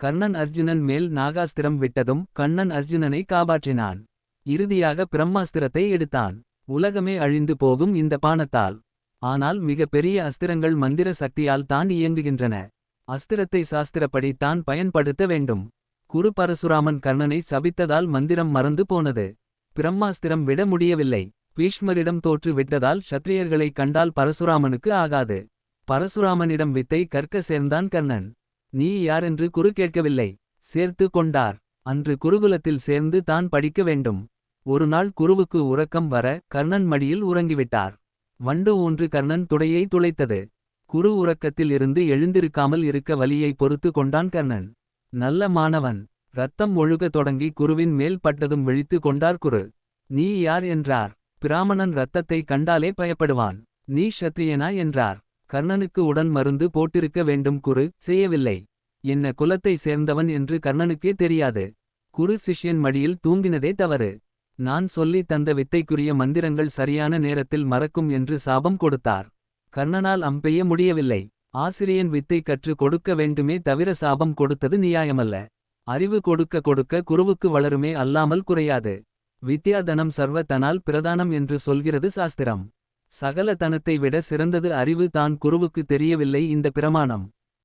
கர்ணன் அர்ஜுனன் மேல் நாகாஸ்திரம் விட்டதும் கண்ணன் அர்ஜுனனை காப்பாற்றினான். இறுதியாக பிரம்மாஸ்திரத்தை எடுத்தான். உலகமே அழிந்து போகும் இந்த பானத்தால். ஆனால் மிக பெரிய அஸ்திரங்கள் மந்திர சக்தியால் தான் இயங்குகின்றன. அஸ்திரத்தை சாஸ்திரப்படி தான் பயன்படுத்த வேண்டும். குரு பரசுராமன் கர்ணனை சபித்ததால் மந்திரம் மறந்து போனது. பிரம்மாஸ்திரம் விட முடியவில்லை. பீஷ்மரிடம் தோற்று விட்டதால் ஷத்ரியர்களை கண்டால் பரசுராமனுக்கு ஆகாது. பரசுராமனிடம் வித்தை கற்க சேர்ந்தான் கர்ணன். நீ யாரென்று குரு கேட்கவில்லை. சேர்த்து கொண்டார். அன்று குருகுலத்தில் சேர்ந்து தான் படிக்க வேண்டும். ஒருநாள் குருவுக்கு உறக்கம் வர கர்ணன் மடியில் உறங்கிவிட்டார். வண்டு ஊன்று கர்ணன் துடையை துளைத்தது. குரு உறக்கத்தில் இருந்து எழுந்திருக்காமல் இருக்க வலியை பொறுத்து கொண்டான் கர்ணன். நல்ல மாணவன் ரத்தம் ஒழுக தொடங்கி குருவின் மேல் பட்டதும் விழித்து கொண்டார் குரு. நீ யார் என்றார். பிராமணன் ரத்தத்தை கண்டாலே பயப்படுவான். நீ ஷத்ரியனா என்றார். கர்ணனுக்கு உடன் மருந்து போட்டிருக்க வேண்டும் குரு செய்யவில்லை. என்ன குலத்தை சேர்ந்தவன் என்று கர்ணனுக்கே தெரியாது. குரு சிஷ்யன் மடியில் தூங்கினதே தவறு. நான் சொல்லி தந்த வித்தைக்குரிய மந்திரங்கள் சரியான நேரத்தில் மறக்கும் என்று சாபம் கொடுத்தார். கர்ணனால் அம்பெய்ய முடியவில்லை. ஆசிரியன் வித்தை கற்று கொடுக்க வேண்டுமே தவிர சாபம் கொடுத்தது நியாயமல்ல. அறிவு கொடுக்க கொடுக்க குருவுக்கு வளருமே அல்லாமல் குறையாது. வித்யாதனம் சர்வ தனால் பிரதானம் என்று சொல்கிறது சாஸ்திரம். சகல தனத்தை விட சிறந்தது அறிவு தான் குருவுக்கு தெரியவில்லை இந்த பிரமாணம்.